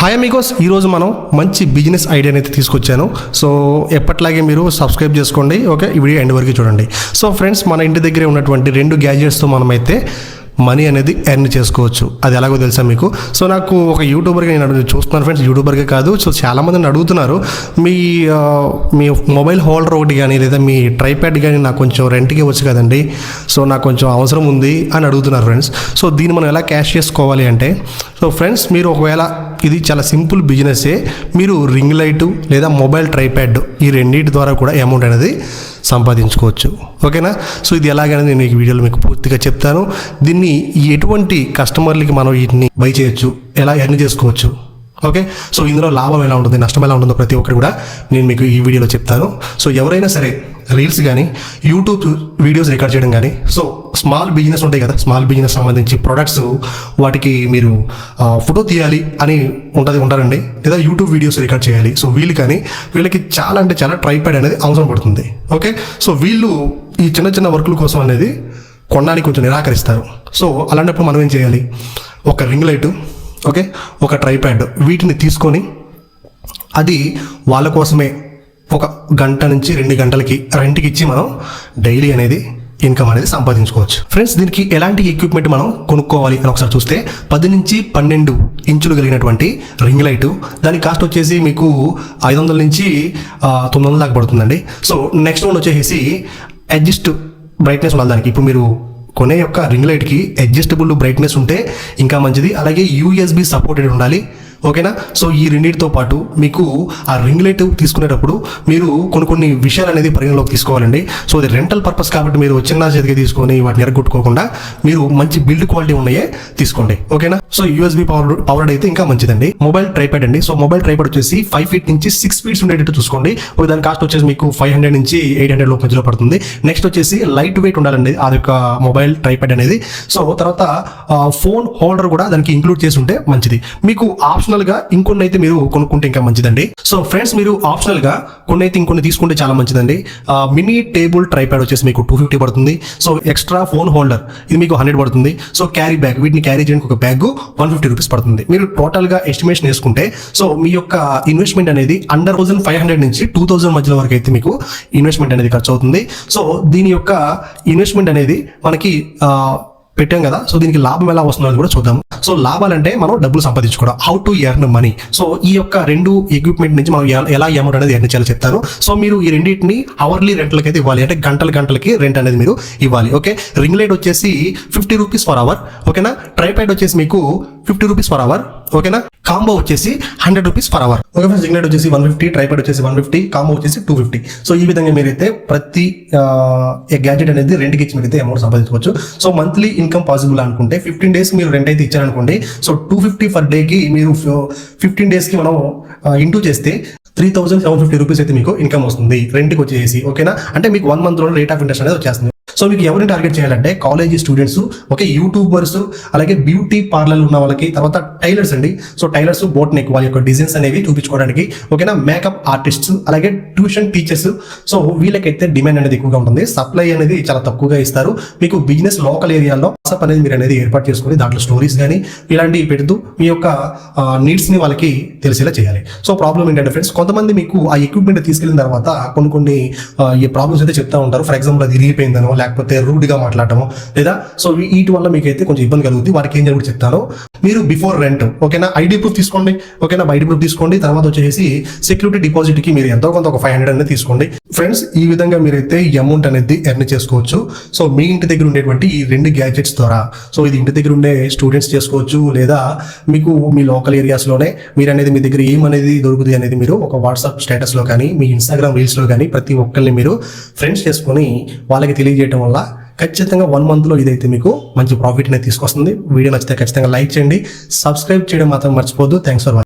Hi మీకోస్ ఈరోజు మనం మంచి బిజినెస్ ఐడియా అయితే తీసుకొచ్చాను. సో ఎప్పట్లాగే మీరు సబ్స్క్రైబ్ చేసుకోండి. ఓకే ఈ వీడియో ఎండ్ వరకు చూడండి. సో ఫ్రెండ్స్ మన ఇంటి దగ్గరే ఉన్నటువంటి రెండు గ్యాజెట్స్తో మనమైతే మనీ అనేది ఎర్న్ చేసుకోవచ్చు. అది ఎలాగో తెలుసా మీకు? సో నాకు ఒక యూట్యూబర్గా నేను చూస్తున్నాను ఫ్రెండ్స్ యూట్యూబర్గా కాదు. సో చాలామంది నన్ను అడుగుతున్నారు. మీ మీ మొబైల్ హోల్డర్ ఒకటి కానీ లేదా మీ ట్రైప్యాడ్ కానీ నాకు కొంచెం రెంట్కి వచ్చు కదండి. సో నాకు కొంచెం అవసరం ఉంది అని అడుగుతున్నారు ఫ్రెండ్స్ సో దీన్ని మనం ఎలా క్యాష్ చేసుకోవాలి అంటే సో ఫ్రెండ్స్ మీరు ఒకవేళ ఇది చాలా సింపుల్ బిజినెసే మీరు రింగ్ లైట్ లేదా మొబైల్ ట్రైప్యాడ్ ఈ రెండింటి ద్వారా కూడా అమౌంట్ అనేది సంపాదించుకోవచ్చు. ఓకేనా? సో ఇది ఎలాగైనా నేను ఈ వీడియోలో మీకు పూర్తిగా చెప్తాను. దీన్ని ఎటువంటి కస్టమర్లకి మనం వీటిని బై చేయొచ్చు ఎలా ఎర్న్ చేసుకోవచ్చు ఓకే? సో ఇందులో లాభం ఎలా ఉంటుంది నష్టం ఎలా ఉంటుందో ప్రతి ఒక్కటి కూడా నేను మీకు ఈ వీడియోలో చెప్తాను. సో ఎవరైనా సరే రీల్స్ కానీ యూట్యూబ్ వీడియోస్ రికార్డ్ చేయడం కానీ సో స్మాల్ బిజినెస్ ఉంటాయి కదా స్మాల్ బిజినెస్ సంబంధించి ప్రొడక్ట్స్ వాటికి మీరు ఫోటో తీయాలి అని ఉంటుంది ఉంటారండి లేదా యూట్యూబ్ వీడియోస్ రికార్డ్ చేయాలి. సో వీళ్ళు కానీ వీళ్ళకి చాలా అంటే చాలా ట్రైప్యాడ్ అనేది అవసరం పడుతుంది. ఓకే? సో వీళ్ళు ఈ చిన్న చిన్న వర్కుల కోసం అనేది కొనడానికి కొంచెం నిరాకరిస్తారు. సో అలాంటప్పుడు మనం ఏం చేయాలి? ఒక రింగ్ లైట్ ఓకే? ఒక ట్రైప్యాడ్ వీటిని తీసుకొని అది వాళ్ళ కోసమే ఒక గంట నుంచి రెండు గంటలకి రెంట్కి ఇచ్చి మనం డైలీ అనేది ఇన్కమ్ అనేది సంపాదించుకోవచ్చు. ఫ్రెండ్స్ దీనికి ఎలాంటి ఎక్విప్మెంట్ మనం కొనుక్కోవాలి అని ఒకసారి చూస్తే పది నుంచి పన్నెండు ఇంచులు కలిగినటువంటి రింగ్ లైట్ దాని కాస్ట్ వచ్చేసి మీకు ఐదు వందల నుంచి తొమ్మిది వందల దాకా పడుతుందండి. సో నెక్స్ట్ వన్ వచ్చేసి అడ్జస్ట్ బ్రైట్నెస్ ఉండాలి దానికి. ఇప్పుడు మీరు కొనే యొక్క రింగ్ లైట్కి అడ్జస్టబుల్ బ్రైట్నెస్ ఉంటే ఇంకా మంచిది. అలాగే యూఎస్బి సపోర్టెడ్ ఉండాలి. ఓకేనా? సో ఈ రెండింటితో పాటు మీకు ఆ రింగ్ లైట్ తీసుకునేటప్పుడు మీరు కొన్ని కొన్ని విషయాలు అనేది పరిగణలోకి తీసుకోవాలండి. సో అది రెంటల్ పర్పస్ కాబట్టి మీరు చిన్న చేతికి తీసుకొని వాటిని ఎరగొట్టుకోకుండా మీరు మంచి బిల్డ్ క్వాలిటీ ఉన్నాయే తీసుకోండి. ఓకేనా? సో యూఎస్బి పవర్ పవర్డ్ అయితే ఇంకా మంచిదండి. మొబైల్ ట్రైపాడ్ అండి. సో మొబైల్ ట్రైపాడ్ వచ్చేసి ఫైవ్ ఫీట్ నుంచి సిక్స్ ఫీట్స్ ఉండేటట్టు చూసుకోండి. ఒక దాని కాస్ట్ వచ్చేసి మీకు ఫైవ్ హండ్రెడ్ నుంచి ఎయిట్ హండ్రెడ్ లోపు మధ్యలో పడుతుంది. నెక్స్ట్ వచ్చేసి లైట్ వెయిట్ ఉండాలండి. అది యొక్క మొబైల్ ట్రైపాడ్ అనేది. సో తర్వాత ఫోన్ హోల్డర్ కూడా దానికి ఇంక్లూడ్ చేసి ఉంటే మంచిది. మీకు ఆప్షనల్గా ఇంకొన్ని అయితే మీరు కొనుక్కుంటే ఇంకా మంచిదండి. సో ఫ్రెండ్స్ మీరు ఆప్షనల్గా కొన్ని అయితే ఇంకొన్ని తీసుకుంటే చాలా మంచిదండి. మినీ టేబుల్ ట్రైప్యాడ్ వచ్చేసి మీకు టూ ఫిఫ్టీ పడుతుంది. సో ఎక్స్ట్రా ఫోన్ హోల్డర్ ఇది మీకు హండ్రెడ్ పడుతుంది. సో క్యారీ బ్యాగ్ వీటిని క్యారీ చేయడానికి ఒక బ్యాగ్ వన్ ఫిఫ్టీ రూపీస్ పడుతుంది. మీరు టోటల్గా ఎస్టిమేషన్ వేసుకుంటే సో మీ యొక్క ఇన్వెస్ట్మెంట్ అనేది అండర్ థౌసండ్ ఫైవ్ హండ్రెడ్ నుంచి టూ థౌసండ్ మధ్యలో వరకు అయితే మీకు ఇన్వెస్ట్మెంట్ అనేది ఖర్చు అవుతుంది సో దీని యొక్క ఇన్వెస్ట్మెంట్ అనేది మనకి పెట్టాం కదా. సో దీనికి లాభం ఎలా వస్తుందో కూడా చూద్దాం. సో లాభాలంటే మనం డబ్బులు సంపాదించుకోవడం. How to earn money so ఈ యొక్క రెండు ఎక్విప్మెంట్ నుంచి మనం ఎలా అమౌంట్ అనేది ఎర్న్ చేయాలో చెప్తాను. సో మీరు ఈ రెండింటిని అవర్లీ రెంట్లకి అయితే ఇవ్వాలి. అంటే గంటల గంటలకి రెంట్ అనేది మీరు ఇవ్వాలి. ఓకే రింగ్ లైట్ వచ్చేసి ఫిఫ్టీ రూపీస్ ఫర్ అవర్ ఓకేనా ట్రైపాడ్ వచ్చేసి మీకు ఫిఫ్టీ రూపీస్ ఫర్ అవర్ ఓకేనా? కాంబో వచ్చేసి hundred rupees per hour. Okay friends ring వచ్చేసి వన్ ఫిఫ్టీ ట్రైపాడ్ వచ్చేసి వన్ ఫిఫ్టీ కాంబో వచ్చేసి టూ ఫిఫ్టీ. సో ఈ విధంగా మీరైతే ప్రతి గ్యాడ్జెట్ అనేది రెంట్కి ఇచ్చి మీరైతే అమౌంట్ సంపాదించవచ్చు. సో మంత్లీ ఇన్కమ్ పాసిబుల్ అనుకుంటే ఫిఫ్టీన్ డేస్ మీరు రెంట్ అయితే ఇచ్చారనుకోండి సో టూ ఫిఫ్టీ పర్ డేకి మీరు ఫిఫ్టీన్ డేస్కి మనం ఇంటూ చేస్తే three thousand seven fifty rupees అయితే మీకు ఇన్కమ్ వస్తుంది. రెంట్కి వచ్చేసి ఓకేనా? అంటే మీకు వన్ మంత్లో రేట్ ఆఫ్ ఇంట్రెస్ట్ అనేది వచ్చేస్తుంది. సో మీకు ఎవరిని టార్గెట్ చేయాలంటే కాలేజీ స్టూడెంట్స్ ఓకే యూట్యూబర్స్ అలాగే బ్యూటీ పార్లర్ ఉన్న వాళ్ళకి తర్వాత టైలర్స్ అండి. సో టైలర్స్ బోట్ నెక్ వాళ్ళ యొక్క డిజైన్స్ అనేవి చూపించుకోవడానికి ఓకేనా మేకప్ ఆర్టిస్ట్స్ అలాగే ట్యూషన్ టీచర్స్ సో వీళ్ళకైతే డిమాండ్ అనేది ఎక్కువగా ఉంటుంది. సప్లై అనేది చాలా తక్కువగా ఇస్తారు. మీకు బిజినెస్ లోకల్ ఏరియాలో వాట్సాప్ అనేది మీరు అనేది ఏర్పాటు చేసుకొని దాంట్లో స్టోరీస్ కానీ ఇలాంటివి పెడుతూ మీ యొక్క నీడ్స్ని వాళ్ళకి తెలిసేలా చేయాలి. సో ప్రాబ్లం ఏంటంటే ఫ్రెండ్స్ కొంతమంది మీకు ఆ ఎక్విప్మెంట్ తీసుకెళ్ళిన తర్వాత కొన్ని కొన్ని ఈ ప్రాబ్లమ్స్ అయితే చెప్తా ఉంటారు. ఫర్ ఎగ్జాంపుల్ అది ఇరిగిపోయిందనో లేకపోతే రూడ్గా మాట్లాడటము లేదా సో వీటి వల్ల మీకు అయితే కొంచెం ఇబ్బంది కలుగుతుంది వారికి ఏం జరుగుతుంది చెప్తాను మీరు బిఫోర్ రెంట్ ఓకేనా? ఐడి ప్రూఫ్ తీసుకోండి ఓకేనా? ఐడి ప్రూఫ్ తీసుకోండి. తర్వాత వచ్చేసి సెక్యూరిటీ డిపాజిట్కి మీరు ఎంతో కొంత ఒక ఫైవ్ హండ్రెడ్ అనేది తీసుకోండి. ఫ్రెండ్స్ ఈ విధంగా మీరైతే అయితే అమౌంట్ అనేది ఎర్న్ చేసుకోవచ్చు. సో మీ ఇంటి దగ్గర ఉండేటువంటి ఈ రెండు గ్యాడ్జెట్స్ ద్వారా సో ఇది ఇంటి దగ్గర ఉండే స్టూడెంట్స్ చేసుకోవచ్చు లేదా మీకు మీ లోకల్ ఏరియాస్లోనే మీరు అనేది మీ దగ్గర ఏమనేది దొరుకుతుంది అనేది మీరు ఒక వాట్సాప్ స్టేటస్లో కానీ మీ ఇన్స్టాగ్రామ్ రీల్స్లో కానీ ప్రతి ఒక్కరిని మీరు ఫ్రెండ్స్ చేసుకొని వాళ్ళకి తెలియజేయడం వల్ల ఖచ్చితంగా వన్ మంత్లో ఇదైతే మీకు మంచి ప్రాఫిట్ అనేది తీసుకొస్తుంది. వీడియో నచ్చితే ఖచ్చితంగా లైక్ చేయండి. సబ్స్క్రైబ్ చేయడం మాత్రం మర్చిపోద్దు థ్యాంక్స్ ఫర్